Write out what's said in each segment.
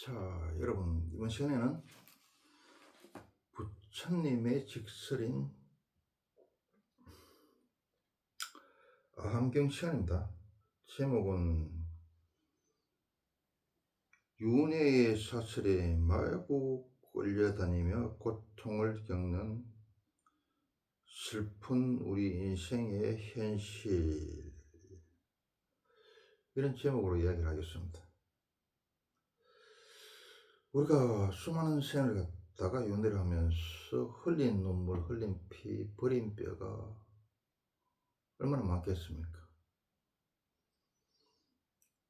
자, 여러분, 이번 시간에는 부처님의 직설인 아함경 시간입니다. 제목은 윤회의 사슬에 마구 끌려다니며 고통을 겪는 슬픈 우리 인생의 현실 이런 제목으로 이야기를 하겠습니다. 우리가 수많은 생을 갖다가 윤회를 하면서 흘린 눈물, 흘린 피, 버린 뼈가 얼마나 많겠습니까?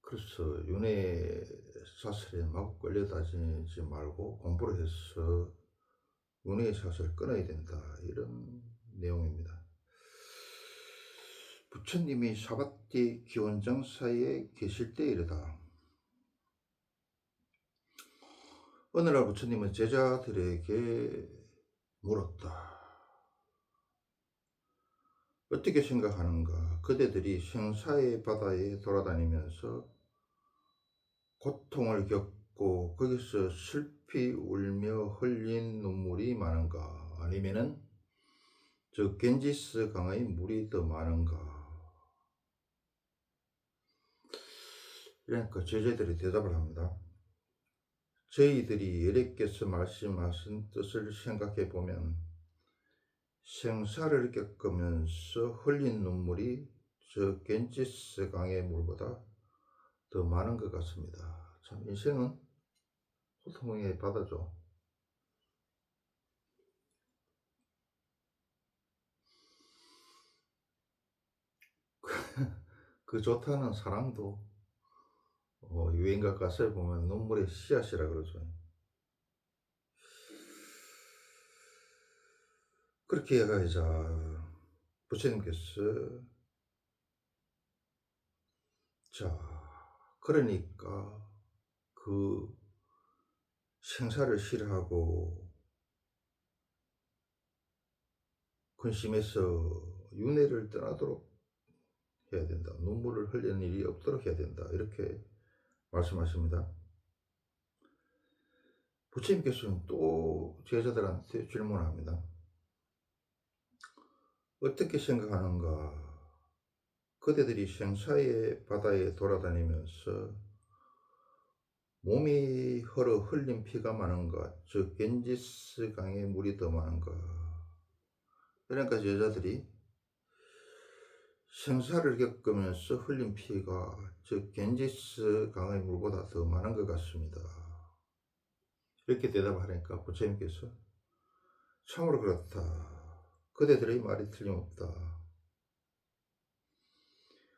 그래서 윤회 사슬에 마구 끌려다니지 말고 공부를 해서 윤회 사슬을 끊어야 된다. 이런 내용입니다. 부처님이 사바띠 기원정사에 계실 때 이르다. 어느 날 부처님은 제자들에게 물었다. 어떻게 생각하는가? 그대들이 생사의 바다에 돌아다니면서 고통을 겪고 거기서 슬피 울며 흘린 눈물이 많은가? 아니면은 저 겐지스 강의 물이 더 많은가? 그러니까 제자들이 대답을 합니다. 저희들이 예레께서 말씀하신 뜻을 생각해 보면 생사를 겪으면서 흘린 눈물이 저 겐지스 강의 물보다 더 많은 것 같습니다. 참 인생은 고통의 바다죠. 그 좋다는 사랑도 어, 유행가 가사에 보면 눈물의 씨앗이라 그러죠. 그렇게 해가자 부처님께서 자 그러니까 그 생사를 싫어하고 근심해서 윤회를 떠나도록 해야 된다. 눈물을 흘리는 일이 없도록 해야 된다. 이렇게 말씀하십니다. 부처님께서는 또 제자들한테 질문을 합니다. 어떻게 생각하는가? 그대들이 생사의 바다에 돌아다니면서 몸이 헐어 흘린 피가 많은가? 즉 겐지스 강의 물이 더 많은가? 그러니까 제자들이 생사를 겪으면서 흘린 피가 즉 겐지스 강의 물보다 더 많은 것 같습니다. 이렇게 대답하니까 부처님께서 참으로 그렇다. 그대들의 말이 틀림없다.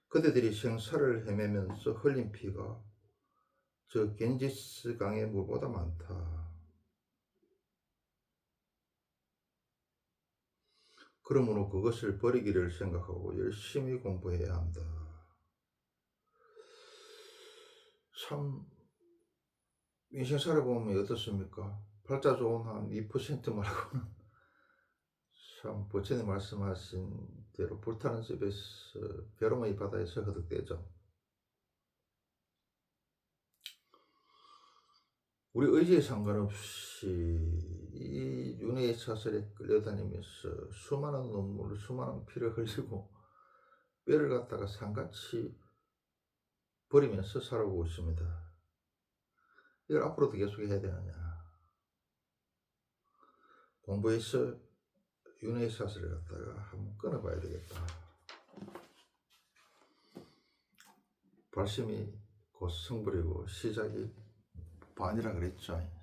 그대들이 생사를 헤매면서 흘린 피가 저 겐지스 강의 물보다 많다. 그러므로 그것을 버리기를 생각하고 열심히 공부해야 한다. 참 인생 살아보면 어떻습니까? 팔자 좋은 한 2% 말고는 참 부처님 말씀하신 대로 불타는 집에서 벼롱의 바다에서 허덕대죠. 우리 의지에 상관없이 이 윤회의 사슬에 끌려다니면서 수많은 눈물, 수많은 피를 흘리고 뼈를 갖다가 산같이 버리면서 살아오고 있습니다. 이걸 앞으로도 계속 해야 되느냐. 공부해서 윤회의 사슬을 갖다가 한번 끊어봐야 되겠다. 발심이 곧 성불이고 시작이 반이라 그랬죠.